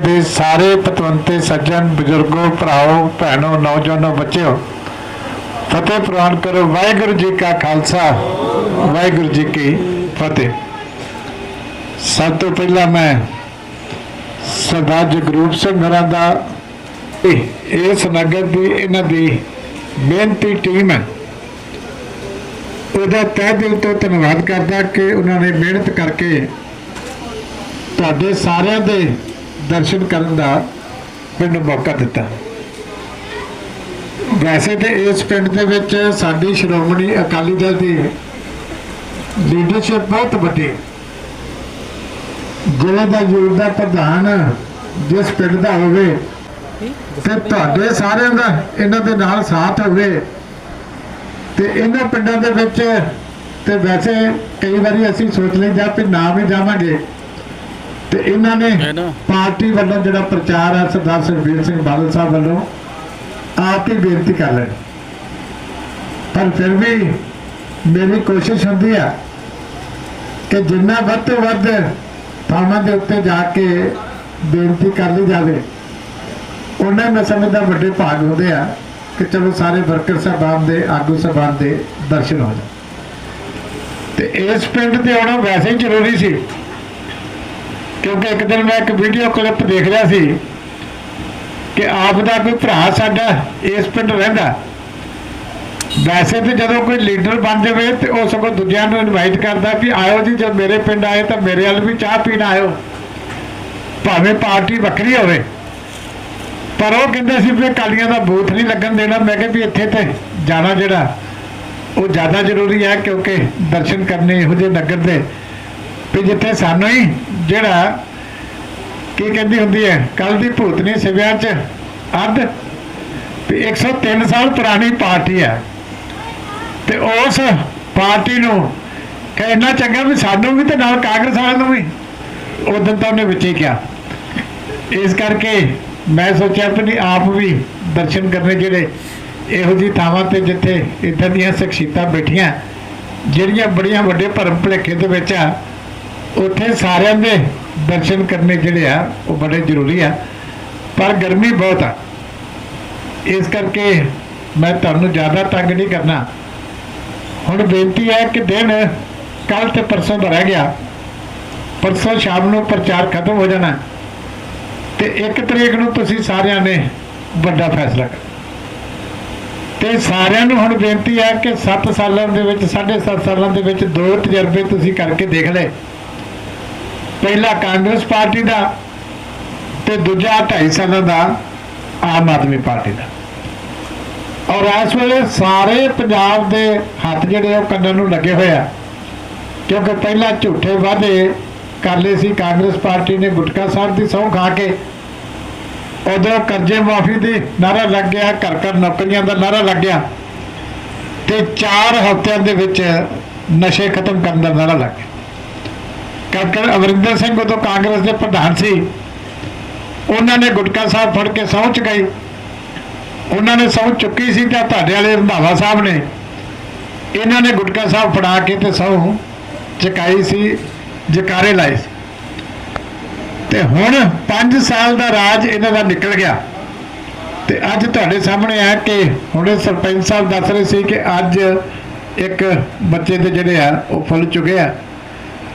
ਦੇ ਸਾਰੇ ਪਤਵੰਤੇ, ਸੱਜਣ, ਬਜ਼ੁਰਗੋ, ਭਰਾਓ, ਭੈਣੋ, ਨੌਜਵਾਨੋ, ਬੱਚਿਓ, ਫਤਿਹ ਪ੍ਰਵਾਨ ਕਰੋ। ਵਾਹਿਗੁਰੂ ਜੀ ਕਾ ਖਾਲਸਾ, ਵਾਹਿਗੁਰੂ ਜੀ ਕੀ ਫਤਿਹ। ਸਭ ਤੋਂ ਪਹਿਲਾਂ ਮੈਂ ਸਰਦਾਰ ਜਗਰੂਪ ਸਿੰਘ ਹੋਰਾਂ ਦਾ ਇਸ ਨਗਰ ਦੀ ਇਹਨਾਂ ਦੀ ਮਿਹਨਤੀ ਟੀਮ ਹੈ। ਉਹਦਾ ਤਹਿ ਦਿਲ ਤੋਂ ਧੰਨਵਾਦ ਕਰਦਾ ਕਿ ਉਹਨਾਂ ਨੇ ਮਿਹਨਤ ਕਰਕੇ ਤੁਹਾਡੇ ਸਾਰਿਆਂ ਦੇ ਦਰਸ਼ਨ ਕਰਨ ਦਾ ਮੈਨੂੰ ਮੌਕਾ ਦਿੱਤਾ। ਵੈਸੇ ਤੇ ਇਸ ਪਿੰਡ ਦੇ ਵਿੱਚ ਸਾਡੀ ਸ਼੍ਰੋਮਣੀ ਅਕਾਲੀ ਦਲ ਦੀ ਲੀਡਰਸ਼ਿਪ ਬਹੁਤ ਵੱਡੀ ਜ਼ਿਲ੍ਹੇ ਦਾ ਯੂਥ ਦਾ ਪ੍ਰਧਾਨ ਜਿਸ ਪਿੰਡ ਦਾ ਹੋਵੇ ਤੇ ਤੁਹਾਡੇ ਸਾਰਿਆਂ ਦਾ ਇਹਨਾਂ ਦੇ ਨਾਲ ਸਾਥ ਹੋਵੇ ਤੇ ਇਹਨਾਂ ਪਿੰਡਾਂ ਦੇ ਵਿੱਚ ਤੇ ਵੈਸੇ ਕਈ ਵਾਰੀ ਅਸੀਂ ਸੋਚ ਲਈਦਾ ਕਿ ਨਾ ਵੀ ਜਾਵਾਂਗੇ। ਤੇ ਇਹਨਾਂ ਨੇ। ਪਾਰਟੀ ਵੱਲੋਂ ਜਿਹੜਾ ਪ੍ਰਚਾਰ ਹੈ ਸਰਦਾਰ ਸੁਖਬੀਰ ਸਿੰਘ ਬਾਦਲ ਸਾਹਿਬ ਵੱਲੋਂ ਆਪ ਹੀ ਬੇਨਤੀ ਕਰ ਲੈਣ ਪਰ ਫਿਰ ਵੀ ਮੇਰੀ ਕੋਸ਼ਿਸ਼ ਹੁੰਦੀ ਆ ਕਿ ਜਿੰਨਾ ਵੱਧ ਤੋਂ ਵੱਧ ਥਾਵਾਂ ਦੇ ਉੱਤੇ ਜਾ ਕੇ ਬੇਨਤੀ ਕਰ ਲਈ ਜਾਵੇ। ਉਹਨਾਂ ਮੈਂ ਸਮਝਦਾ ਵੱਡੇ ਭਾਗ ਹੁੰਦੇ ਆ ਕਿ ਚਲੋ ਸਾਰੇ ਵਰਕਰ ਸਾਹਿਬਾਨ ਦੇ ਆਗੂ ਸਾਹਿਬਾਨ ਦੇ ਦਰਸ਼ਨ ਹੋ ਜਾਣ। ਤੇ ਇਸ ਪਿੰਡ ਤੇ ਆਉਣਾ ਵੈਸੇ ਹੀ ਜ਼ਰੂਰੀ ਸੀ। ਕਿਉਂਕਿ ਇੱਕ ਦਿਨ ਮੈਂ ਇੱਕ ਵੀਡੀਓ ਕਲਿੱਪ ਦੇਖ ਰਿਹਾ ਸੀ ਕਿ ਆਪ ਦਾ ਕੋਈ ਭਰਾ ਸਾਡਾ ਇਸ ਪਿੰਡ ਰਹਿੰਦਾ। ਵੈਸੇ ਤੇ ਜਦੋਂ ਕੋਈ ਲੀਡਰ ਬਣ ਜਾਵੇ ਤੇ ਉਹ ਸਗੋਂ ਦੂਜਿਆਂ ਨੂੰ ਇਨਵਾਈਟ ਕਰਦਾ ਵੀ ਆਇਓ ਜੀ, ਜਦ ਮੇਰੇ ਪਿੰਡ ਆਏ ਤਾਂ ਮੇਰੇ ਵੱਲ ਵੀ ਚਾਹ ਪੀਣ ਆਇਓ। ਭਾਵੇਂ ਪਾਰਟੀ ਵੱਖਰੀ ਹੋਵੇ। ਪਰ ਉਹ ਕਹਿੰਦੇ ਸੀ ਵੀ ਕਾਲੀਆਂ ਦਾ ਬੂਥ ਨਹੀਂ ਲੱਗਣ ਦੇਣਾ। ਮੈਂ ਕਿਹਾ ਵੀ ਇੱਥੇ ਤੇ ਜਾਣਾ ਜਿਹੜਾ, ਉਹ ਜ਼ਿਆਦਾ ਜ਼ਰੂਰੀ ਹੈ ਕਿਉਂਕਿ ਦਰਸ਼ਨ ਕਰਨੇ ਇਹੋ ਜਿਹੇ ਨਗਰ ਦੇ। ਵੀ ਜਿੱਥੇ ਸਾਨੂੰ ਹੀ ਜਿਹੜਾ ਕੀ ਕਹਿੰਦੀ ਹੁੰਦੀ ਹੈ ਕੱਲ ਦੀ ਭੂਤਨੀ ਸਿਵਿਆਂ ਚ ਅੱਧ ਵੀ 103 ਸਾਲ ਪੁਰਾਣੀ ਪਾਰਟੀ ਹੈ। ਤੇ ਉਸ ਪਾਰਟੀ ਨੂੰ ਕਹਿਣਾ ਚੰਗਾ ਵੀ ਸਾਨੂੰ ਵੀ ਤੇ ਨਾਲ ਕਾਂਗਰਸ ਵਾਲਿਆਂ ਨੂੰ ਵੀ। ਉਦੋਂ ਤਾਂ ਉਹਨੇ ਵਿੱਚ ਹੀ ਕਿਹਾ। ਇਸ ਕਰਕੇ ਮੈਂ ਸੋਚਿਆ ਵੀ ਆਪ ਵੀ ਦਰਸ਼ਨ ਕਰਨੇ ਜਿਹੜੇ ਇਹੋ ਜਿਹੀ ਥਾਵਾਂ ਤੇ ਜਿੱਥੇ ਇਦਾਂ ਦੀਆਂ ਸ਼ਖਸੀਅਤਾਂ ਬੈਠੀਆਂ, ਜਿਹੜੀਆਂ ਬੜੀਆਂ ਵੱਡੇ ਭਰਮ ਭੁਲੇਖੇ ਦੇ ਵਿੱਚ ਆ ਉੱਥੇ ਸਾਰਿਆਂ ਦੇ ਦਰਸ਼ਨ ਕਰਨੇ ਜਿਹੜੇ ਆ, ਉਹ ਬੜੇ ਜ਼ਰੂਰੀ ਆ। ਪਰ ਗਰਮੀ ਬਹੁਤ ਆ। ਇਸ ਕਰਕੇ ਮੈਂ ਤੁਹਾਨੂੰ ਜ਼ਿਆਦਾ ਤੰਗ ਨਹੀਂ ਕਰਨਾ। ਹੁਣ ਬੇਨਤੀ ਹੈ ਕਿ ਦਿਨ ਕੱਲ ਤੇ ਪਰਸੋਂ ਦਾ ਰਹਿ ਗਿਆ। ਪਰਸੋਂ ਸ਼ਾਮ ਨੂੰ ਪ੍ਰਚਾਰ ਖਤਮ ਹੋ ਜਾਣਾ। ਤੇ ਇੱਕ ਤਰੀਕ ਨੂੰ ਤੁਸੀਂ ਸਾਰਿਆਂ ਨੇ ਵੱਡਾ ਫੈਸਲਾ ਕਰਨਾ। ਤੇ ਸਾਰਿਆਂ ਨੂੰ ਹੁਣ ਬੇਨਤੀ ਹੈ ਕਿ 7 ਸਾਲਾਂ ਦੇ ਵਿੱਚ 7.5 ਸਾਲਾਂ ਦੇ ਵਿੱਚ ਦੋ ਤਜਰਬੇ ਤੁਸੀਂ ਕਰਕੇ ਦੇਖ ਲਏ। ਪਹਿਲਾ ਕਾਂਗਰਸ ਪਾਰਟੀ ਦਾ ਤੇ ਦੂਜਾ 2.5 ਸਾਲਾਂ ਦਾ ਆਮ ਆਦਮੀ ਪਾਰਟੀ ਦਾ। ਔਰ ਇਸ ਵੇਲੇ ਸਾਰੇ ਪੰਜਾਬ ਦੇ ਹੱਥ ਜਿਹੜੇ ਉਹ ਕੰਨਾਂ ਨੂੰ ਲੱਗੇ ਹੋਏ ਆ, ਕਿਉਂਕਿ ਪਹਿਲਾਂ ਝੂਠੇ ਵਾਅਦੇ ਕਰ ਲਏ ਸੀ, ਕਾਂਗਰਸ ਪਾਰਟੀ ਨੇ ਗੁਟਕਾ ਸਾਹਿਬ ਦੀ ਸਹੁੰ ਖਾ ਕੇ। ਉਦੋਂ ਕਰਜ਼ੇ ਮਾਫੀ ਦੀ ਨਾਰਾ ਲੱਗ ਗਿਆ, ਘਰ ਘਰ ਨੌਕਰੀਆਂ ਦਾ ਨਾਰਾ ਲੱਗ ਗਿਆ ਤੇ 4 ਹਫ਼ਤਿਆਂ ਦੇ ਵਿੱਚ ਨਸ਼ੇ ਖਤਮ ਕਰਨ ਦਾ ਨਾਰਾ ਲੱਗ ਗਿਆ। ਕਾਕਰ ਅਮਰਿੰਦਰ ਸਿੰਘ ਉਦੋਂ ਕਾਂਗਰਸ ਦੇ ਪ੍ਰਧਾਨ ਸੀ। ਉਹਨਾਂ ਨੇ ਗੁਟਕਾ ਸਾਹਿਬ ਫੜ ਕੇ ਸਹੁੰ ਚੁਕਾਈ ਉਹਨਾਂ ਨੇ ਸਹੁੰ ਚੁੱਕੀ ਸੀ ਤਾਂ ਤੁਹਾਡੇ ਵਾਲੇ ਰੰਧਾਵਾ ਸਾਹਿਬ ਨੇ। ਇਹਨਾਂ ਨੇ ਗੁਟਕਾ ਸਾਹਿਬ ਫੜਾ ਕੇ ਤੇ ਸਹੁੰ ਚੁਕਾਈ ਸੀ, ਜਕਾਰੇ ਲਾਏ ਸੀ। ਤੇ ਹੁਣ 5 ਸਾਲ ਦਾ ਰਾਜ ਇਹਨਾਂ ਦਾ ਨਿਕਲ ਗਿਆ। ਤੇ ਅੱਜ ਤੁਹਾਡੇ ਸਾਹਮਣੇ ਆ ਕਿ ਹੁਣੇ ਸਰਪੰਚ ਸਾਹਿਬ ਦੱਸ ਰਹੇ ਸੀ ਕਿ ਅੱਜ ਇੱਕ ਬੱਚੇ ਦੇ ਜਿਹੜੇ ਆ, ਉਹ ਫੁੱਲ ਚੁੱਕੇ ਆ।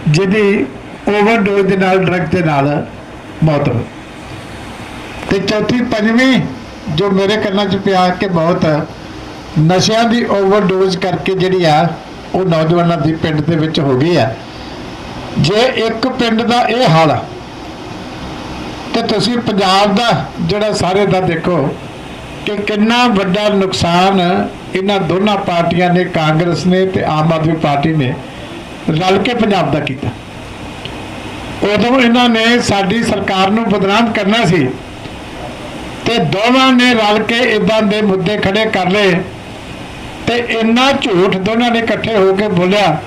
ਜਿਹਦੀ ਓਵਰਡੋਜ਼ ਦੇ ਨਾਲ ਡਰਗ ਦੇ ਨਾਲ ਮੌਤ ਹੋਈ ਤੇ ਚੌਥੀ, ਪੰਜਵੀਂ ਜੋ ਮੇਰੇ ਕੰਨਾਂ 'ਚ ਪਿਆ ਕਿ ਬਹੁਤ ਨਸ਼ਿਆਂ ਦੀ ਓਵਰਡੋਜ਼ ਕਰਕੇ ਜਿਹੜੀ ਆ, ਉਹ ਨੌਜਵਾਨਾਂ ਦੀ ਪਿੰਡ ਦੇ ਵਿੱਚ ਹੋ ਗਈ ਆ। ਜੇ ਇੱਕ ਪਿੰਡ ਦਾ ਇਹ ਹਾਲ ਆ, ਤੇ ਤੁਸੀਂ ਪੰਜਾਬ ਦਾ ਜਿਹੜਾ ਸਾਰੇ ਦਾ ਦੇਖੋ ਕਿ ਕਿੰਨਾ ਵੱਡਾ ਨੁਕਸਾਨ ਇਹਨਾਂ ਦੋਨਾਂ ਪਾਰਟੀਆਂ ਨੇ, ਕਾਂਗਰਸ ਨੇ ਤੇ ਆਮ ਆਦਮੀ ਪਾਰਟੀ ਨੇ ਰਲ ਕੇ ਪੰਜਾਬ ਦਾ ਕੀਤਾ। ਉਦੋਂ ਇਹਨਾਂ ਨੇ ਸਾਡੀ ਸਰਕਾਰ ਨੂੰ ਬਦਨਾਮ ਕਰਨਾ ਸੀ ਤੇ ਦੋਵਾਂ ਨੇ ਰਲ ਕੇ ਇਦਾਂ ਦੇ ਮੁੱਦੇ ਖੜੇ ਕਰ ਲਏ ਤੇ ਇੰਨਾ ਝੂਠ ਦੋਨਾਂ ਨੇ ਇਕੱਠੇ ਹੋ ਕੇ ਬੋਲਿਆ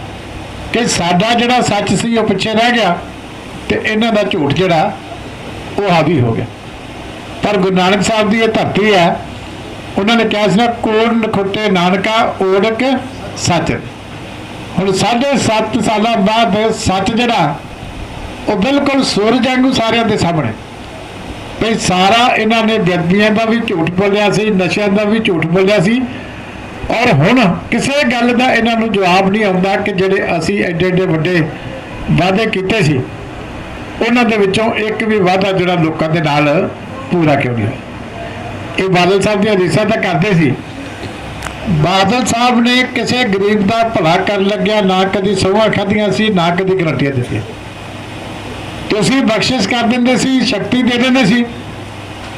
ਕਿ ਸਾਡਾ ਜਿਹੜਾ ਸੱਚ ਸੀ ਉਹ ਪਿੱਛੇ ਰਹਿ ਗਿਆ ਤੇ ਇਹਨਾਂ ਦਾ ਝੂਠ ਜਿਹੜਾ ਉਹ ਹਾਵੀ ਹੋ ਗਿਆ। ਪਰ ਗੁਰੂ ਨਾਨਕ ਸਾਹਿਬ ਦੀ ਇਹ ਧਰਤੀ ਹੈ, ਉਹਨਾਂ ਨੇ ਕਿਹਾ ਸੀ ਨਾ ਕੋੜ ਨਖੁੱਟੇ ਨਾਨਕਾ, ਓੜਕ ਸੱਚ। ਹੁਣ ਸਾਢੇ ਸੱਤ ਸਾਲਾਂ ਬਾਅਦ ਸੱਚ ਜਿਹੜਾ, ਉਹ ਬਿਲਕੁਲ ਸੂਰਜ ਵਾਂਗੂ ਸਾਰਿਆਂ ਦੇ ਸਾਹਮਣੇ। ਵੀ ਸਾਰਾ ਇਹਨਾਂ ਨੇ ਬੇਅਦਬੀਆਂ ਦਾ ਵੀ ਝੂਠ ਬੋਲਿਆ ਸੀ, ਨਸ਼ਿਆਂ ਦਾ ਵੀ ਝੂਠ ਬੋਲਿਆ ਸੀ। ਔਰ ਹੁਣ ਕਿਸੇ ਗੱਲ ਦਾ ਇਹਨਾਂ ਨੂੰ ਜਵਾਬ ਨਹੀਂ ਆਉਂਦਾ ਕਿ ਜਿਹੜੇ ਅਸੀਂ ਐਡੇ ਐਡੇ ਵੱਡੇ ਵਾਅਦੇ ਕੀਤੇ ਸੀ, ਉਹਨਾਂ ਦੇ ਵਿੱਚੋਂ ਇੱਕ ਵੀ ਵਾਅਦਾ ਜਿਹੜਾ ਲੋਕਾਂ ਦੇ ਨਾਲ ਪੂਰਾ ਕਿਉਂ ਨਹੀਂ ਹੋਇਆ। ਇਹ ਬਾਦਲ ਸਾਹਿਬ ਦੀਆਂ ਰੀਸਾਂ ਤਾਂ ਕਰਦੇ ਸੀ। ਬਾਦਲ ਸਾਹਿਬ ਨੇ ਕਿਸੇ ਗਰੀਬ ਦਾ ਭਲਾ ਕਰਨ ਲੱਗਿਆ, ਨਾ ਕਦੀ ਸੋਹਾਂ ਖਾਧੀਆਂ ਸੀ, ਨਾ ਕਦੀ ਗਰੰਟੀਆਂ ਦਿੱਤੀਆਂ। ਤੁਸੀਂ ਬਖਸ਼ਿਸ਼ ਕਰ ਦਿੰਦੇ ਸੀ, ਸ਼ਕਤੀ ਦੇ ਦਿੰਦੇ ਸੀ।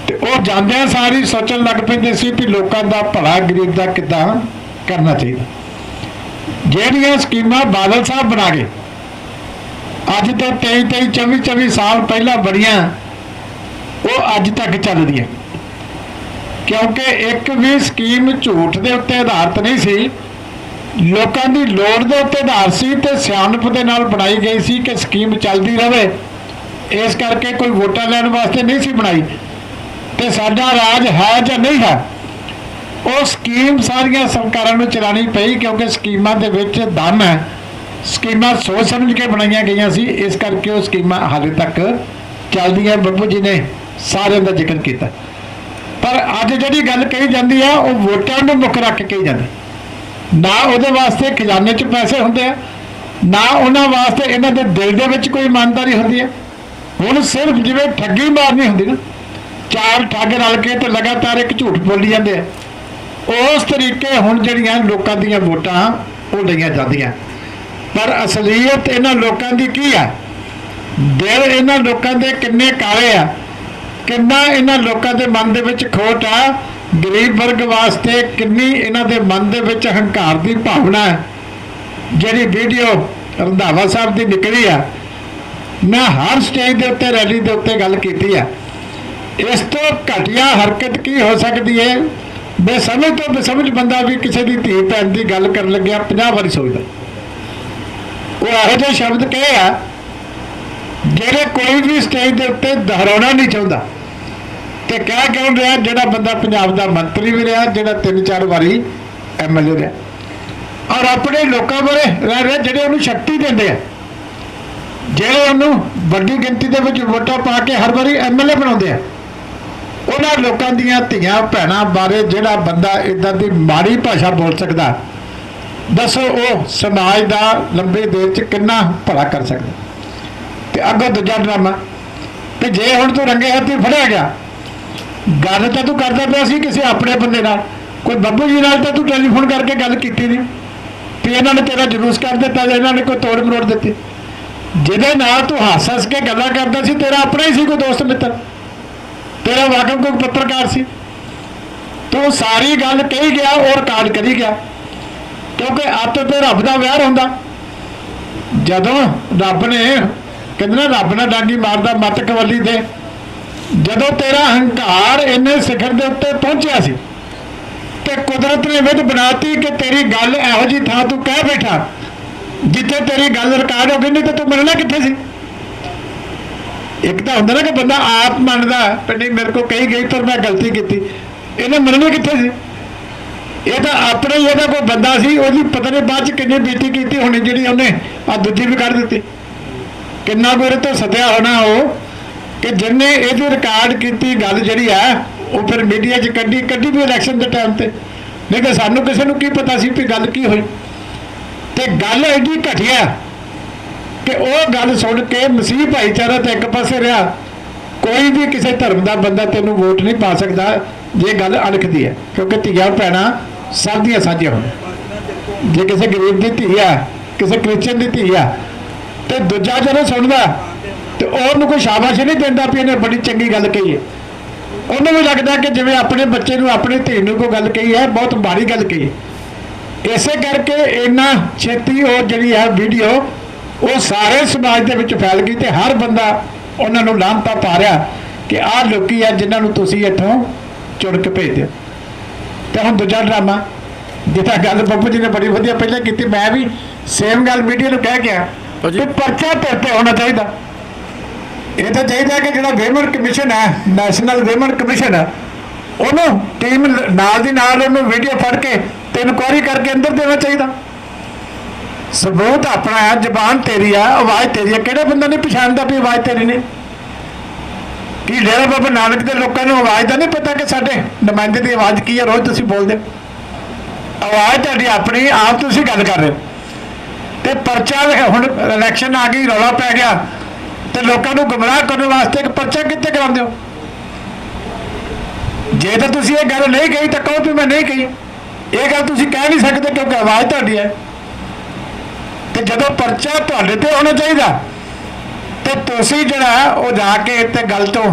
ਤੇ ਉਹ ਜਾਂਦਿਆਂ ਸਾਰੀ ਸੋਚਣ ਲੱਗ ਪੈਂਦੇ ਸੀ ਕਿ ਲੋਕਾਂ ਦਾ ਭਲਾ ਗਰੀਬ ਦਾ ਕਿੱਦਾਂ ਕਰਨਾ ਚਾਹੀਦਾ। ਜਿਹੜੀਆਂ ਸਕੀਮਾਂ ਬਾਦਲ ਸਾਹਿਬ ਬਣਾ ਗਏ, ਅੱਜ ਤੋਂ 23 23 24 24 ਸਾਲ ਪਹਿਲਾਂ ਬਣੀਆਂ, ਉਹ ਅੱਜ ਤੱਕ ਚੱਲਦੀਆਂ। ਕਿਉਂਕਿ ਇੱਕ ਵੀ ਸਕੀਮ ਝੂਠ ਦੇ ਉੱਤੇ ਆਧਾਰਿਤ ਨਹੀਂ ਸੀ। ਲੋਕਾਂ ਦੀ ਲੋੜ ਦੇ ਉੱਤੇ ਆਧਾਰ ਸੀ ਤੇ ਸਿਆਣਪ ਦੇ ਨਾਲ ਬਣਾਈ ਗਈ ਸੀ ਕਿ ਸਕੀਮ ਚੱਲਦੀ ਰਹੇ। ਇਸ ਕਰਕੇ ਕੋਈ ਵੋਟਾਂ ਲੈਣ ਵਾਸਤੇ ਨਹੀਂ ਸੀ ਬਣਾਈ। ਤੇ ਸਾਡਾ ਰਾਜ ਹੈ ਜਾਂ ਨਹੀਂ ਹੈ, ਉਹ ਸਕੀਮ ਸਾਰੀਆਂ ਸਰਕਾਰਾਂ ਨੂੰ ਚਲਾਣੀ ਪਈ ਕਿਉਂਕਿ ਸਕੀਮਾਂ ਦੇ ਵਿੱਚ ਦਮ ਹੈ। ਸਕੀਮਾਂ ਸੋਚ ਸਮਝ ਕੇ ਬਣਾਈਆਂ ਗਈਆਂ ਸੀ, ਇਸ ਕਰਕੇ ਉਹ ਸਕੀਮਾਂ ਹਾਲੇ ਤੱਕ ਚੱਲਦੀਆਂ। ਬੱਬੂ ਜੀ ਨੇ ਸਾਰਿਆਂ ਦਾ ਜ਼ਿਕਰ ਕੀਤਾ। ਪਰ ਅੱਜ ਜਿਹੜੀ ਗੱਲ ਕਹੀ ਜਾਂਦੀ ਆ, ਉਹ ਵੋਟਾਂ ਨੂੰ ਮੁੱਖ ਰੱਖ ਕੇ ਕਹੀ ਜਾਂਦੀ। ਨਾ ਉਹਦੇ ਵਾਸਤੇ ਖਜ਼ਾਨੇ 'ਚ ਪੈਸੇ ਹੁੰਦੇ ਆ, ਨਾ ਉਹਨਾਂ ਵਾਸਤੇ ਇਹਨਾਂ ਦੇ ਦਿਲ ਦੇ ਵਿੱਚ ਕੋਈ ਇਮਾਨਦਾਰੀ ਹੁੰਦੀ ਹੈ ਹੁਣ ਸਿਰਫ ਜਿਵੇਂ ਠੱਗੀ ਮਾਰਨੀ ਹੁੰਦੀ ਨਾ, ਚਾਰ ਠੱਗ ਰਲ ਕੇ ਤੇ ਲਗਾਤਾਰ ਇੱਕ ਝੂਠ ਬੋਲੀ ਜਾਂਦੇ ਆ। ਉਸ ਤਰੀਕੇ ਹੁਣ ਜਿਹੜੀਆਂ ਲੋਕਾਂ ਦੀਆਂ ਵੋਟਾਂ, ਉਹ ਲਈਆਂ ਜਾਂਦੀਆਂ। ਪਰ ਅਸਲੀਅਤ ਇਹਨਾਂ ਲੋਕਾਂ ਦੀ ਕੀ ਆ? ਦਿਲ ਇਹਨਾਂ ਲੋਕਾਂ ਦੇ ਕਿੰਨੇ ਕਾਲੇ ਆ? ਕਿੰਨਾ ਇਹਨਾਂ ਲੋਕਾਂ ਦੇ ਮਨ ਦੇ ਵਿੱਚ ਖੋਟ ਆ? ਗਰੀਬ ਵਰਗ ਵਾਸਤੇ ਕਿੰਨੀ ਇਹਨਾਂ ਦੇ ਮਨ ਦੇ ਵਿੱਚ ਹੰਕਾਰ ਦੀ ਭਾਵਨਾ ਹੈ? ਜਿਹੜੀ ਵੀਡੀਓ ਰੰਧਾਵਾ ਸਾਹਿਬ ਦੀ ਨਿਕਲੀ ਆ। ਮੈਂ ਹਰ ਸਟੇਜ ਦੇ ਉੱਤੇ ਰੈਲੀ ਦੇ ਉੱਤੇ ਗੱਲ ਕੀਤੀ ਆ। ਇਸ ਤੋਂ ਘਟੀਆ ਹਰਕਤ ਕੀ ਹੋ ਸਕਦੀ ਹੈ ਬੇਸਮਝ ਤੋਂ ਬੇਸਮਝ ਬੰਦਾ ਵੀ ਕਿਸੇ ਦੀ ਧੀ ਭੈਣ ਦੀ ਗੱਲ ਕਰਨ ਲੱਗਿਆ 50 ਵਾਰੀ ਸੋਚਦਾ। ਉਹ ਇਹੋ ਜਿਹੇ ਸ਼ਬਦ ਕਹੇ ਆ, ਜਿਹੜੇ ਕੋਈ ਵੀ ਸਟੇਜ ਦੇ ਉੱਤੇ ਦੁਹਰਾਉਣਾ ਨਹੀਂ ਚਾਹੁੰਦਾ। ਤੇ ਕਹਿ ਕਿਉਂ ਰਿਹਾ, ਜਿਹੜਾ ਬੰਦਾ ਪੰਜਾਬ ਦਾ ਮੰਤਰੀ ਵੀ ਰਿਹਾ, ਜਿਹੜਾ ਤਿੰਨ ਚਾਰ ਵਾਰੀ ਐਮਐਲਏ ਰਿਹਾ। ਔਰ ਆਪਣੇ ਲੋਕਾਂ ਬਾਰੇ ਰਹਿ ਰਿਹਾ, ਜਿਹੜੇ ਉਹਨੂੰ ਸ਼ਕਤੀ ਦਿੰਦੇ ਆ। ਜਿਹੜੇ ਉਹਨੂੰ ਵੱਡੀ ਗਿਣਤੀ ਦੇ ਵਿੱਚ ਵੋਟਾਂ ਪਾ ਕੇ ਹਰ ਵਾਰੀ ਐਮਐਲਏ ਬਣਾਉਂਦੇ ਆ। ਉਹਨਾਂ ਲੋਕਾਂ ਦੀਆਂ ਧੀਆਂ, ਭੈਣਾਂ ਬਾਰੇ ਜਿਹੜਾ ਬੰਦਾ ਇਦਾਂ ਦੀ ਮਾੜੀ ਭਾਸ਼ਾ ਬੋਲ ਸਕਦਾ, ਦੱਸੋ ਉਹ ਸਮਾਜ ਦਾ ਲੰਬੇ ਦੇਰ ਚ ਕਿੰਨਾ ਭਲਾ ਕਰ ਸਕਦਾ। ਤੇ ਅੱਗੋਂ ਦੂਜਾ ਡਰਾਮਾ ਤੇ ਜੇ ਹੁਣ ਤੂੰ ਰੰਗੇ ਹੱਥੀ ਫੜਿਆ ਗਿਆ ਗੱਲ ਤਾਂ ਤੂੰ ਕਰਦਾ ਪਿਆ ਸੀ ਕਿਸੇ ਆਪਣੇ ਬੰਦੇ ਨਾਲ। ਕੋਈ ਬੱਬੂ ਜੀ ਨਾਲ ਤਾਂ ਤੂੰ ਟੈਲੀਫੋਨ ਕਰਕੇ ਗੱਲ ਕੀਤੀ ਨਹੀਂ। ਤੇ ਇਹਨਾਂ ਨੇ ਤੇਰਾ ਜਲੂਸ ਕਰ ਦਿੱਤਾ ਜਾਂ ਇਹਨਾਂ ਨੇ ਕੋਈ ਤੋੜ ਮਰੋੜ ਦਿੱਤੀ। ਜਿਹਦੇ ਨਾਲ ਤੂੰ ਹੱਸ ਹੱਸ ਕੇ ਗੱਲਾਂ ਕਰਦਾ ਸੀ, ਤੇਰਾ ਆਪਣਾ ਹੀ ਸੀ ਕੋਈ ਦੋਸਤ ਮਿੱਤਰ। ਤੇਰਾ ਵਾਕਮ ਕੋਈ ਪੱਤਰਕਾਰ ਸੀ। ਤੂੰ ਸਾਰੀ ਗੱਲ ਕਹੀ ਗਿਆ ਔਰ ਰਿਕਾਰਡ ਕਰੀ ਗਿਆ। ਕਿਉਂਕਿ ਅੱਤ ਤੇ ਰੱਬ ਦਾ ਵਿਆਹ ਹੁੰਦਾ। ਜਦੋਂ ਰੱਬ ਨੇ, ਕਹਿੰਦੇ ਨਾ, ਰੱਬ ਨਾਲ ਡਾਂਗੀ ਮਾਰਦਾ, ਮੱਤ ਕਵਲੀ ਦੇ। ਜਦੋਂ ਤੇਰਾ ਹੰਕਾਰ ਇੰਨੇ ਸਿਖਰ ਦੇ ਉੱਤੇ ਪਹੁੰਚਿਆ ਸੀ ਤੇ ਕੁਦਰਤ ਨੇ ਵਿਧ ਬਣਾਤੀ ਕਿ ਤੇਰੀ ਗੱਲ ਇਹੋ ਜੀ ਥਾਂ ਤੂੰ ਕਹਿ ਬੈਠਾ, ਜਿੱਥੇ ਤੇਰੀ ਗੱਲ ਰਿਕਾਰਡ ਹੋ ਗਈ, ਨਹੀਂ ਤੇ ਤੂੰ ਮੰਨਣਾ ਕਿੱਥੇ ਸੀ? ਇੱਕ ਤਾਂ ਹੁੰਦਾ ਨਾ ਕਿ ਬੰਦਾ ਆਪ ਮੰਨਦਾ ਪਰ ਨਹੀਂ, ਮੇਰੇ ਕੋ ਕਹੀ ਗਈ ਪਰ ਮੈਂ ਗਲਤੀ ਕੀਤੀ। ਇਹਨੇ ਮੰਨਣਾ ਕਿੱਥੇ ਸੀ? ਇਹ ਤਾਂ ਆਪਣੇ ਹੀ ਇਹਦਾ ਕੋਈ ਬੰਦਾ ਸੀ, ਉਹਦੀ ਪਤਾ ਨਹੀਂ ਬਾਅਦ ਚ ਕਿੰਨੀ ਬੇਇੱਜ਼ਤੀ ਕੀਤੀ ਹੋਣੀ ਜਿਹੜੀ ਉਹਨੇ ਆ ਦੂਜੀ ਵੀ ਕੱਢ ਦਿੱਤੀ। ਕਿੰਨਾ ਕੋਈ ਤੋਂ ਸੱਦਿਆ ਹੋਣਾ ਉਹ ਕਿ ਜਿੰਨੇ ਇਹਦੀ ਰਿਕਾਰਡ ਕੀਤੀ ਗੱਲ ਜਿਹੜੀ ਆ, ਉਹ ਫਿਰ ਮੀਡੀਆ 'ਚ ਕੱਢੀ ਕੱਢੀ ਵੀ ਇਲੈਕਸ਼ਨ ਦੇ ਟਾਈਮ ਤੇ। ਨਹੀਂ ਤਾਂ ਸਾਨੂੰ ਕਿਸੇ ਨੂੰ ਕੀ ਪਤਾ ਸੀ ਵੀ ਗੱਲ ਕੀ ਹੋਈ। ਤੇ ਗੱਲ ਐਡੀ ਘਟਿਆ ਕਿ ਉਹ ਗੱਲ ਸੁਣ ਕੇ ਮਸੀਹ ਭਾਈਚਾਰਾ ਤਾਂ ਇੱਕ ਪਾਸੇ ਰਿਹਾ, ਕੋਈ ਵੀ ਕਿਸੇ ਧਰਮ ਦਾ ਬੰਦਾ ਤੈਨੂੰ ਵੋਟ ਨਹੀਂ ਪਾ ਸਕਦਾ, ਜੇ ਗੱਲ ਅਣਖਦੀ ਹੈ। ਕਿਉਂਕਿ ਧੀਆਂ ਭੈਣਾਂ ਸਭ ਦੀਆਂ ਸਾਂਝੀਆਂ ਹੋਣ। ਜੇ ਕਿਸੇ ਗਰੀਬ ਦੀ ਧੀ ਆ, ਕਿਸੇ ਕ੍ਰਿਸਚਨ ਦੀ ਧੀ ਆ, ਤੇ ਦੂਜਾ ਜਦੋਂ ਸੁਣਦਾ ਤੇ ਉਹਨੂੰ ਕੋਈ ਸ਼ਾਬਾਸ਼ ਨਹੀਂ ਦਿੰਦਾ ਵੀ ਇਹਨੇ ਬੜੀ ਚੰਗੀ ਗੱਲ ਕਹੀ ਹੈ। ਉਹਨੂੰ ਵੀ ਲੱਗਦਾ ਕਿ ਜਿਵੇਂ ਆਪਣੇ ਬੱਚੇ ਨੂੰ ਆਪਣੀ ਧੀ ਨੂੰ ਕੋਈ ਗੱਲ ਕਹੀ ਹੈ ਬਹੁਤ ਮਾੜੀ ਗੱਲ ਕਹੀ ਇਸੇ ਕਰਕੇ ਇੰਨਾ ਛੇਤੀ ਉਹ ਜਿਹੜੀ ਹੈ ਵੀਡੀਓ ਉਹ ਸਾਰੇ ਸਮਾਜ ਦੇ ਵਿੱਚ ਫੈਲ ਗਈ ਤੇ ਹਰ ਬੰਦਾ ਉਹਨਾਂ ਨੂੰ ਲਾਂਤਾ ਪਾ ਰਿਹਾ ਕਿ ਆਹ ਲੋਕੀ ਆ ਜਿਨ੍ਹਾਂ ਨੂੰ ਤੁਸੀਂ ਇੱਥੋਂ ਚੁਣ ਕੇ ਭੇਜਦੇ ਹੋ ਤੇ ਹੁਣ ਦੂਜਾ ਡਰਾਮਾ ਜਿੱਦਾਂ ਗੱਲ ਬੱਬੂ ਜੀ ਨੇ ਬੜੀ ਵਧੀਆ ਪਹਿਲਾਂ ਕੀਤੀ ਮੈਂ ਵੀ ਸੇਮ ਗੱਲ ਮੀਡੀਆ ਨੂੰ ਕਹਿ ਗਿਆ ਭਾਜੀ। ਕਿ ਪਰਚਾ ਤੇਰੇ ਤੇ ਹੋਣਾ ਚਾਹੀਦਾ। ਇਹ ਤਾਂ ਚਾਹੀਦਾ ਕਿ ਜਿਹੜਾ ਵੇਮਨ ਕਮਿਸ਼ਨ ਹੈ ਨੈਸ਼ਨਲ ਵੇਮਨ ਕਮਿਸ਼ਨ ਹੈ, ਉਹਨੂੰ ਟੀਮ ਨਾਲ ਦੀ ਨਾਲ ਉਹਨੂੰ ਵੀਡੀਓ ਫੜ ਕੇ ਤੇ ਇਨਕੁਆਇਰੀ ਕਰਕੇ ਅੰਦਰ ਦੇਣਾ ਚਾਹੀਦਾ। ਸਬੂਤ ਆਪਣਾ ਹੈ, ਜ਼ਬਾਨ ਤੇਰੀ ਆ ਆਵਾਜ਼ ਤੇਰੀ ਆ ਕਿਹੜਾ ਬੰਦਾ ਨਹੀਂ ਪਛਾਣਦਾ ਵੀ ਆਵਾਜ਼ ਤੇਰੀ ਨੇ? ਕੀ ਡੇਰਾ ਬਾਬਾ ਨਾਨਕ ਦੇ ਲੋਕਾਂ ਨੂੰ ਆਵਾਜ਼ ਦਾ ਨਹੀਂ ਪਤਾ ਕਿ ਸਾਡੇ ਨੁਮਾਇੰਦੇ ਦੀ ਆਵਾਜ਼ ਕੀ ਹੈ, ਰੋਜ਼ ਤੁਸੀਂ ਬੋਲਦੇ ਹੋ? ਆਵਾਜ਼ ਤੁਹਾਡੀ ਆਪਣੀ, ਆਪ ਤੁਸੀਂ ਗੱਲ ਕਰ ਰਹੇ ਹੋ। ਤੇ ਪਰਚਾ ਹੁਣ ਇਲੈਕਸ਼ਨ ਆ ਗਈ, ਰੌਲਾ ਪੈ ਗਿਆ। ਤੇ ਲੋਕਾਂ ਨੂੰ ਗੁੰਮਰਾਹ ਕਰਨ ਵਾਸਤੇ ਇੱਕ ਪਰਚਾ ਕਿੱਥੇ ਕਰਾਉਂਦੇ ਹੋ? ਜੇ ਤਾਂ ਤੁਸੀਂ ਇਹ ਗੱਲ ਨਹੀਂ ਕਹੀ ਤਾਂ ਕਹੋ ਵੀ ਮੈਂ ਨਹੀਂ ਕਹੀ। ਇਹ ਗੱਲ ਤੁਸੀਂ ਕਹਿ ਨਹੀਂ ਸਕਦੇ ਕਿਉਂਕਿ ਆਵਾਜ਼ ਤੁਹਾਡੀ ਹੈ। ਤੇ ਜਦੋਂ ਪਰਚਾ ਤੁਹਾਡੇ ਤੇ ਹੋਣਾ ਚਾਹੀਦਾ, ਤੇ ਤੁਸੀਂ ਜਿਹੜਾ ਉਹ ਜਾ ਕੇ ਤੇ ਗੱਲ ਤੋਂ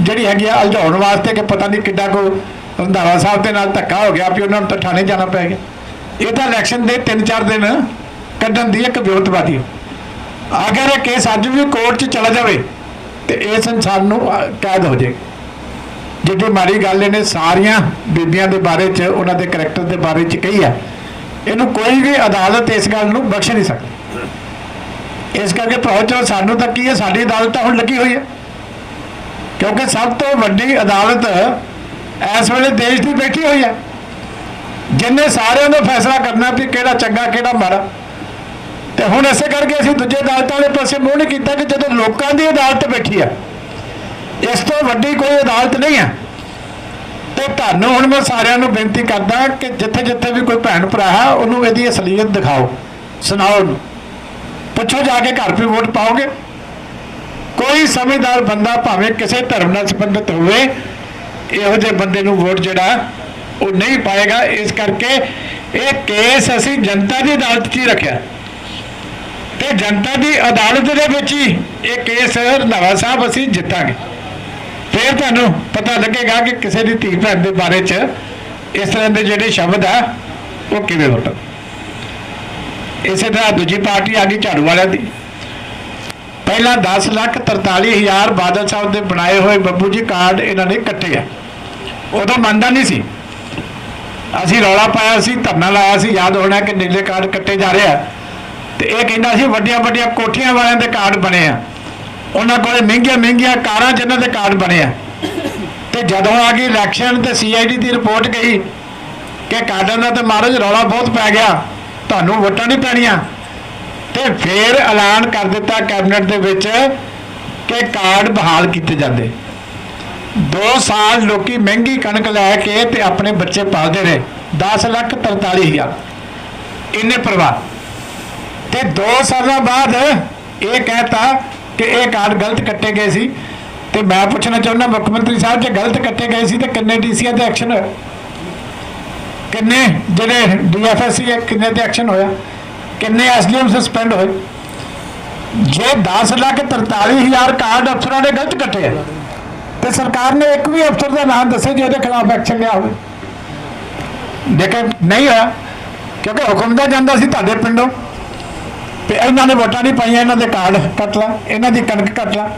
ਜਿਹੜੀ ਹੈਗੀ ਆ ਉਲਝਾਉਣ ਵਾਸਤੇ ਕਿ ਪਤਾ ਨਹੀਂ ਕਿੱਡਾ ਕੋ ਰੰਧਾਵਾ ਸਾਹਿਬ ਦੇ ਨਾਲ ਧੱਕਾ ਹੋ ਗਿਆ ਵੀ ਉਹਨਾਂ ਨੂੰ ਤਾਂ ਥਾਣੇ ਜਾਣਾ ਪੈ ਗਿਆ। ਇਹ ਤਾਂ ਇਲੈਕਸ਼ਨ ਦੇ 3-4 ਦਿਨ ਕੱਢਣ ਦੀ ਇੱਕ ਵਿਉਂਤਵਾਦੀ ਅਗਰ ਇਹ ਕੇਸ ਅੱਜ ਵੀ ਕੋਰਟ 'ਚ ਚਲਾ ਜਾਵੇ ਤੇ ਇਸ ਇਨਸਾਨ ਨੂੰ ਕੈਦ ਹੋ ਜਾਏ ਜਿੱਡੀ ਮਾੜੀ ਗੱਲ ਇਹਨੇ ਸਾਰੀਆਂ ਬੀਬੀਆਂ ਦੇ ਬਾਰੇ 'ਚ, ਉਹਨਾਂ ਦੇ ਕਰੈਕਟਰ ਦੇ ਬਾਰੇ 'ਚ ਕਹੀ ਹੈ ਇਹਨੂੰ ਕੋਈ ਵੀ ਅਦਾਲਤ ਇਸ ਗੱਲ ਨੂੰ ਬਖਸ਼ ਨਹੀਂ ਸਕਦੀ। ਇਸ ਕਰਕੇ ਪਹੁੰਚੋ ਸਾਨੂੰ ਤਾਂ ਕੀ ਹੈ, ਸਾਡੀ ਅਦਾਲਤ ਤਾਂ ਹੁਣ ਲੱਗੀ ਹੋਈ ਹੈ। ਕਿਉਂਕਿ ਸਭ ਤੋਂ ਵੱਡੀ ਅਦਾਲਤ ਇਸ ਵੇਲੇ ਦੇਸ਼ ਦੀ ਬੈਠੀ ਹੋਈ ਹੈ। ਜਿੰਨੇ ਸਾਰਿਆਂ ਦਾ ਫੈਸਲਾ ਕਰਨਾ ਵੀ ਕਿਹੜਾ ਚੰਗਾ, ਕਿਹੜਾ ਮਾੜਾ। ਤੇ ਹੁਣ ਇਸੇ ਕਰਕੇ ਅਸੀਂ ਦੂਜੇ ਅਦਾਲਤਾਂ ਵਾਲੇ ਪਾਸੇ ਮੂੰਹ ਨਹੀਂ ਕੀਤਾ ਕਿ ਜਦੋਂ ਲੋਕਾਂ ਦੀ ਅਦਾਲਤ ਬੈਠੀ ਆ, ਇਸ ਤੋਂ ਵੱਡੀ ਕੋਈ ਅਦਾਲਤ ਨਹੀਂ ਹੈ ਤੇ ਤੁਹਾਨੂੰ ਹੁਣ ਮੈਂ ਸਾਰਿਆਂ ਨੂੰ ਬੇਨਤੀ ਕਰਦਾ ਕਿ ਜਿੱਥੇ ਜਿੱਥੇ ਵੀ ਕੋਈ ਭੈਣ ਭਰਾ ਹੈ ਉਹਨੂੰ ਇਹਦੀ ਅਸਲੀਅਤ ਦਿਖਾਓ, ਸੁਣਾਓ ਉਹਨੂੰ। ਪੁੱਛੋ ਜਾ ਕੇ ਘਰ ਵੀ ਵੋਟ ਪਾਓਗੇ। ਕੋਈ ਸਮਝਦਾਰ ਬੰਦਾ ਭਾਵੇਂ ਕਿਸੇ ਧਰਮ ਨਾਲ ਸੰਬੰਧਿਤ ਹੋਵੇ, ਇਹੋ ਜਿਹੇ ਬੰਦੇ ਨੂੰ ਵੋਟ ਜਿਹੜਾ ਉਹ ਨਹੀਂ ਪਾਏਗਾ। ਇਸ ਕਰਕੇ ਇਹ ਕੇਸ ਅਸੀਂ ਜਨਤਾ ਦੀ ਅਦਾਲਤ 'ਚ ਹੀ ਰੱਖਿਆ। ਤੇ ਜਨਤਾ ਦੀ ਅਦਾਲਤ ਦੇ ਵਿੱਚ ਹੀ ਇਹ ਕੇਸ ਰੰਧਾਵਾ ਸਾਹਿਬ ਅਸੀਂ ਜਿੱਤਾਂਗੇ। ਫਿਰ ਤੁਹਾਨੂੰ ਪਤਾ ਲੱਗੇਗਾ ਕਿ ਕਿਸੇ ਦੀ ਧੀ ਭੈਣ ਦੇ ਬਾਰੇ 'ਚ ਇਸ ਤਰ੍ਹਾਂ ਦੇ ਜਿਹੜੇ ਸ਼ਬਦ ਆ, ਉਹ ਕਿਵੇਂ ਵਰਤਣ ਇਸੇ ਤਰ੍ਹਾਂ ਦੂਜੀ ਪਾਰਟੀ ਆ ਗਈ ਝਾੜੂ ਵਾਲਿਆਂ ਦੀ। ਪਹਿਲਾਂ 10 ਲੱਖ 43 ਹਜ਼ਾਰ ਬਾਦਲ ਸਾਹਿਬ ਦੇ ਬਣਾਏ ਹੋਏ ਬੱਬੂ ਜੀ ਕਾਰਡ ਇਹਨਾਂ ਨੇ ਕੱਟੇ ਆ। ਉਦੋਂ ਮੰਨਦਾ ਨਹੀਂ ਸੀ। ਅਸੀਂ ਰੌਲਾ ਪਾਇਆ ਸੀ, ਧਰਨਾ ਲਾਇਆ ਸੀ, ਯਾਦ ਹੋਣਾ ਕਿ ਨੀਲੇ ਕਾਰਡ ਕੱਟੇ ਜਾ ਰਹੇ ਆ। ਤੇ ਇਹ ਕਹਿੰਦਾ ਸੀ ਵੱਡੀਆਂ ਵੱਡੀਆਂ ਕੋਠੀਆਂ ਵਾਲਿਆਂ ਦੇ ਕਾਰਡ ਬਣੇ ਆ। ਉਹਨਾਂ ਕੋਲੇ ਮਹਿੰਗੀਆਂ ਮਹਿੰਗੀਆਂ ਕਾਰਾਂ ਜਿਨ੍ਹਾਂ ਦੇ ਕਾਰਡ ਬਣੇ ਆ। ਤੇ ਜਦੋਂ ਆ ਗਈ ਇਲੈਕਸ਼ਨ ਤੇ ਸੀਆਈਡੀ ਦੀ ਰਿਪੋਰਟ ਗਈ ਕਿ ਕਾਰਡਾਂ ਦਾ ਤੇ ਮਹਾਰਾਜ ਰੌਲਾ ਬਹੁਤ ਪੈ ਗਿਆ, ਤੁਹਾਨੂੰ ਵੋਟਾਂ ਨਹੀਂ ਪੈਣੀਆਂ। ਤੇ ਫਿਰ ਐਲਾਨ ਕਰ ਦਿੱਤਾ ਕੈਬਨਿਟ ਦੇ ਵਿੱਚ ਕਿ ਕਾਰਡ ਬਹਾਲ ਕੀਤੇ ਜਾਂਦੇ। 2 ਸਾਲ ਲੋਕੀ ਮਹਿੰਗੀ ਕਣਕ ਲੈ ਕੇ ਤੇ ਆਪਣੇ ਬੱਚੇ ਪਾਲਦੇ ਰਹੇ। 10 ਲੱਖ 43 ਹਜ਼ਾਰ। ਇੰਨੇ ਪਰਿਵਾਰ। ਤੇ 2 ਸਾਲਾਂ ਬਾਅਦ ਇਹ ਕਹਿਤਾ ਕਿ ਇਹ ਕਾਰਡ ਗਲਤ ਕੱਟੇ ਗਏ ਸੀ। ਤੇ ਮੈਂ ਪੁੱਛਣਾ ਚਾਹੁੰਦਾ, ਮੁੱਖ ਮੰਤਰੀ ਸਾਹਿਬ, ਜੇ ਗਲਤ ਕੱਟੇ ਗਏ ਸੀ ਤੇ ਕਿੰਨੇ ਡੀਸੀਆਂ ਤੇ ਐਕਸ਼ਨ ਹੋਇਆ ਕਿੰਨੇ ਜਿਹੜੇ ਡੀਐਫਐਸਸੀ ਹੈ, ਕਿੰਨੇ ਤੇ ਐਕਸ਼ਨ ਹੋਇਆ? ਕਿੰਨੇ ਐਸਡੀਐਮ ਸਸਪੈਂਡ ਹੋਏ? ਜੇ 10 ਲੱਖ 43 ਹਜ਼ਾਰ ਕਾਰਡ ਅਫਸਰਾਂ ਨੇ ਗਲਤ ਕੱਟੇ ਆ, ਤੇ ਸਰਕਾਰ ਨੇ ਇੱਕ ਵੀ ਅਫਸਰ ਦਾ ਨਾਮ ਦੱਸੇ ਜਿਹਦੇ ਖਿਲਾਫ ਐਕਸ਼ਨ ਲਿਆ ਹੋਵੇ। ਲੇਕਿਨ ਨਹੀਂ ਹੋਇਆ, ਕਿਉਂਕਿ ਹੁਕਮ ਦਾ ਜਾਂਦਾ ਸੀ ਤੁਹਾਡੇ ਪਿੰਡੋਂ। ਤੇ ਇਹਨਾਂ ਨੇ ਵੋਟਾਂ ਨਹੀਂ ਪਾਈਆਂ, ਇਹਨਾਂ ਦੇ ਕਾਰਡ ਕੱਟ ਲਾ, ਇਹਨਾਂ ਦੀ ਕਣਕ ਕੱਟ ਲਾ।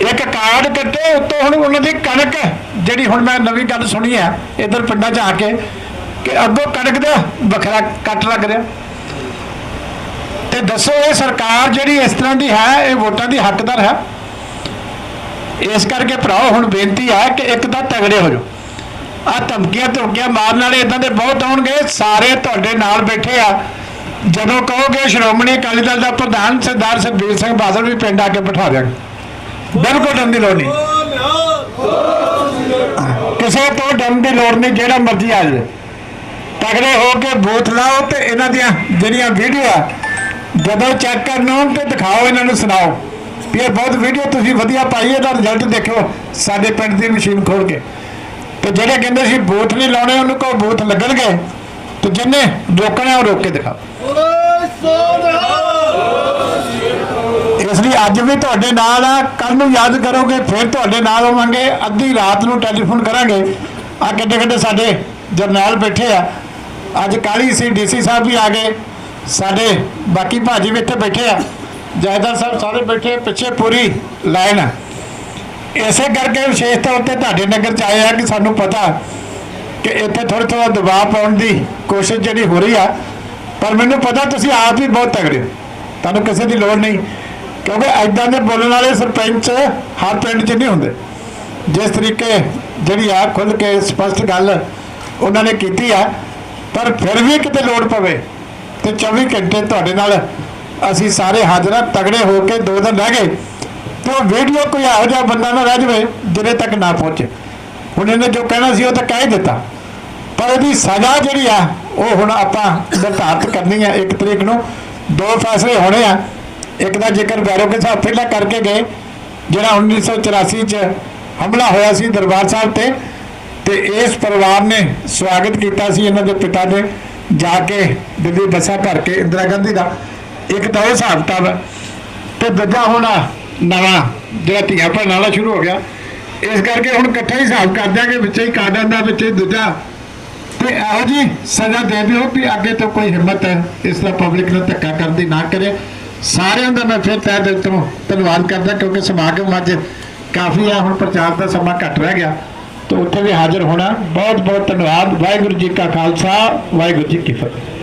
ਇੱਕ ਕਾਰਡ ਕੱਟੇ, ਉੱਤੋਂ ਹੁਣ ਉਹਨਾਂ ਦੀ ਕਣਕ, ਜਿਹੜੀ ਹੁਣ ਮੈਂ ਨਵੀਂ ਗੱਲ ਸੁਣੀ ਆ, ਇਧਰ ਪਿੰਡਾਂ 'ਚ ਆ ਕੇ, ਕਿ ਅੱਗੋਂ ਕਣਕ ਦਾ ਵੱਖਰਾ ਕੱਟ ਲੱਗ ਰਿਹਾ। ਤੇ ਦੱਸੋ, ਇਹ ਸਰਕਾਰ ਜਿਹੜੀ ਇਸ ਤਰ੍ਹਾਂ ਦੀ ਹੈ, ਇਹ ਵੋਟਾਂ ਦੀ ਹੱਕਦਾਰ ਹੈ? ਇਸ ਕਰਕੇ ਭਰਾਓ, ਹੁਣ ਬੇਨਤੀ ਹੈ ਕਿ ਇੱਕ ਤਾਂ ਤਗੜੇ ਹੋ ਜਾਓ। ਆ ਧਮਕੀਆਂ ਧਮਕੀਆਂ ਮਾਰਨ ਵਾਲੇ ਇਦਾਂ ਦੇ ਬਹੁਤ ਆਉਣਗੇ, ਸਾਰੇ ਤੁਹਾਡੇ ਨਾਲ ਬੈਠੇ ਆ। ਜਦੋਂ ਕਹੋਗੇ ਸ਼੍ਰੋਮਣੀ ਅਕਾਲੀ ਦਲ ਦਾ ਪ੍ਰਧਾਨ ਸਰਦਾਰ ਸੁਖਬੀਰ ਸਿੰਘ ਬਾਦਲ ਵੀ ਪਿੰਡ ਆ ਕੇ ਬਿਠਾ ਦੇਣਗੇ ਬਿਲਕੁਲ ਡਰਨ ਦੀ ਲੋੜ ਨਹੀਂ। ਕਿਸੇ ਤੋਂ ਡਰਨ ਦੀ ਲੋੜ ਨਹੀਂ, ਜਿਹੜਾ ਮਰਜ਼ੀ ਆ ਜਾਵੇ। ਤਗੜੇ ਹੋ ਕੇ ਬੂਥ ਲਾਓ ਤੇ ਇਹਨਾਂ ਦੀਆਂ ਜਿਹੜੀਆਂ ਵੀਡੀਓ ਆ, ਜਦੋਂ ਚੈੱਕ ਕਰਨਾ ਹੋਣ ਤੇ ਦਿਖਾਓ ਇਹਨਾਂ ਨੂੰ, ਸੁਣਾਓ। ਵੀ ਇਹ ਬਹੁਤ ਵੀਡੀਓ ਤੁਸੀਂ ਵਧੀਆ ਪਾਈ, ਇਹਦਾ ਰਿਜ਼ਲਟ ਦੇਖਿਓ, ਸਾਡੇ ਪਿੰਡ ਦੀ ਮਸ਼ੀਨ ਖੋਲ ਕੇ। ਤੇ ਜਿਹੜੇ ਕਹਿੰਦੇ ਸੀ ਬੂਥ ਨਹੀਂ ਲਾਉਣੇ, ਉਹਨੂੰ ਕਹੋ ਬੂਥ ਲੱਗਣਗੇ। ਤੇ ਜਿੰਨੇ ਰੋਕਣਾ ਉਹ ਰੋਕ ਕੇ ਦਿਖਾ। ਇਸ ਲਈ ਅੱਜ ਵੀ ਤੁਹਾਡੇ ਨਾਲ ਆ ਕੱਲ ਨੂੰ ਯਾਦ ਕਰੋਗੇ, ਫਿਰ ਤੁਹਾਡੇ ਨਾਲ ਹੋਵਾਂਗੇ, ਅੱਧੀ ਰਾਤ ਨੂੰ ਟੈਲੀਫੋਨ ਕਰਾਂਗੇ। ਆ ਕਿੱਡੇ ਕਿੱਡੇ ਸਾਡੇ ਜਰਨੈਲ ਬੈਠੇ ਆ। ਅੱਜ ਕਾਲੀ ਸੀ, ਡੀਸੀ ਸਾਹਿਬ ਵੀ ਆ ਗਏ। ਸਾਡੇ ਬਾਕੀ ਭਾਜੀ ਵੀ ਇੱਥੇ ਬੈਠੇ ਆ। ਜਾਇਦਾਰ ਸਾਹਿਬ ਸਾਰੇ ਬੈਠੇ, ਪਿੱਛੇ ਪੂਰੀ ਲਾਈਨ ਆ। ਇਸੇ ਕਰਕੇ ਵਿਸ਼ੇਸ਼ ਤੌਰ ਤੇ ਤੁਹਾਡੇ ਨਗਰ ਚ ਆਏ ਆ ਕਿ ਸਾਨੂੰ ਪਤਾ ਕਿ ਇੱਥੇ ਥੋੜਾ ਥੋੜਾ ਦਬਾਅ ਪਾਉਣ ਦੀ ਕੋਸ਼ਿਸ਼ ਜਿਹੜੀ ਹੋ ਰਹੀ ਆ। ਪਰ ਮੈਨੂੰ ਪਤਾ ਤੁਸੀਂ ਆਪ ਵੀ ਬਹੁਤ ਤਗੜੇ ਹੋ। ਤੁਹਾਨੂੰ ਕਿਸੇ ਦੀ ਲੋੜ ਨਹੀਂ। ਕਿਉਂਕਿ ਐਦਾਂ ਦੇ ਬੋਲਣ ਵਾਲੇ ਸਰਪੰਚ ਹਰ ਪਿੰਡ 'ਚ ਨਹੀਂ ਹੁੰਦੇ। ਜਿਸ ਤਰੀਕੇ ਜਿਹੜੀ ਆ ਖੁੱਲ ਕੇ ਸਪਸ਼ਟ ਗੱਲ ਉਹਨਾਂ ਨੇ ਕੀਤੀ ਆ, ਪਰ ਫਿਰ ਵੀ ਕਿਤੇ ਲੋੜ ਪਵੇ ਤੇ 24 ਘੰਟੇ ਤੁਹਾਡੇ ਨਾਲ ਅਸੀਂ ਸਾਰੇ ਹਾਜ਼ਰਾਂ ਤਗੜੇ ਹੋ ਕੇ ਦੋ ਦਿਨ ਰਹਿ ਗਏ। ਤੋਂ ਵੀਡੀਓ ਕੋਈ ਇਹੋ ਜਿਹਾ ਬੰਦਾ ਨਾ ਰਹਿ ਜਾਵੇ, ਜਿਹਦੇ ਤੱਕ ਨਾ ਪਹੁੰਚੇ। ਹੁਣ ਇਹਨੇ ਜੋ ਕਹਿਣਾ ਸੀ ਉਹ ਤਾਂ ਕਹਿ ਹੀ ਦਿੱਤਾ। ਪਰ ਇਹਦੀ ਸਜ਼ਾ ਜਿਹੜੀ ਆ, ਉਹ ਹੁਣ ਆਪਾਂ ਨਿਰਧਾਰਤ ਕਰਨੀ ਆ ਇੱਕ ਤਰੀਕ ਨੂੰ। ਦੋ ਫੈਸਲੇ ਹੋਣੇ ਆ। ਇੱਕ ਦਾ ਜ਼ਿਕਰ ਬੈਰੋਗੇ ਸਾਹਿਬ ਪਹਿਲਾਂ ਕਰਕੇ ਗਏ, ਜਿਹੜਾ 1984 ਚ ਹਮਲਾ ਹੋਇਆ ਸੀ ਦਰਬਾਰ ਸਾਹਿਬ ਤੇ ਤੇ ਇਸ ਪਰਿਵਾਰ ਨੇ ਸਵਾਗਤ ਕੀਤਾ ਸੀ ਇਹਨਾਂ ਦੇ ਪਿਤਾ ਦੇ, ਜਾ ਕੇ ਦਿੱਲੀ ਬੱਸਾਂ ਭਰ ਕੇ ਇੰਦਰਾ ਗਾਂਧੀ ਦਾ। ਇੱਕ ਤਾਂ ਉਹ ਹਿਸਾਬ ਕਿਤਾਬ ਹੈ ਤੇ ਦੂਜਾ ਹੁਣ ਨਵਾਂ, ਜਿਹੜਾ ਧੀਆ ਭੈਣਾਂ ਨਾਲਾ ਸ਼ੁਰੂ ਹੋ ਗਿਆ। ਇਸ ਕਰਕੇ ਹੁਣ ਇਕੱਠਾ ਹੀ ਹਿਸਾਬ ਕਰ ਦਿਆਂਗੇ, ਵਿੱਚ ਹੀ ਕਾਰਡਾਂ ਦਾ ਵਿੱਚ ਹੀ ਦੂਜਾ ਤੇ ਇਹੋ ਜੀ ਸਜ਼ਾ ਦੇ ਦਿਓ ਵੀ ਅੱਗੇ ਤੋਂ ਕੋਈ ਹਿੰਮਤ ਇਸ ਦਾ ਪਬਲਿਕ ਨੂੰ ਧੱਕਾ ਕਰਨ ਦੀ ਨਾ ਕਰੇ। ਸਾਰਿਆਂ ਦਾ ਮੈਂ ਫਿਰ ਤਹਿ ਦਿਲ ਤੋਂ ਧੰਨਵਾਦ ਕਰਦਾ ਕਿਉਂਕਿ ਸਮਾਗਮ ਅੱਜ ਕਾਫੀ ਆ, ਹੁਣ ਪ੍ਰਚਾਰ ਦਾ ਸਮਾਂ ਘੱਟ ਰਹਿ ਗਿਆ। ਤਾਂ ਉੱਥੇ ਵੀ ਹਾਜ਼ਰ ਹੋਣਾ। ਬਹੁਤ ਬਹੁਤ ਧੰਨਵਾਦ। ਵਾਹਿਗੁਰੂ ਜੀ ਕਾ ਖਾਲਸਾ, ਵਾਹਿਗੁਰੂ ਜੀ ਕੀ ਫਤਿਹ।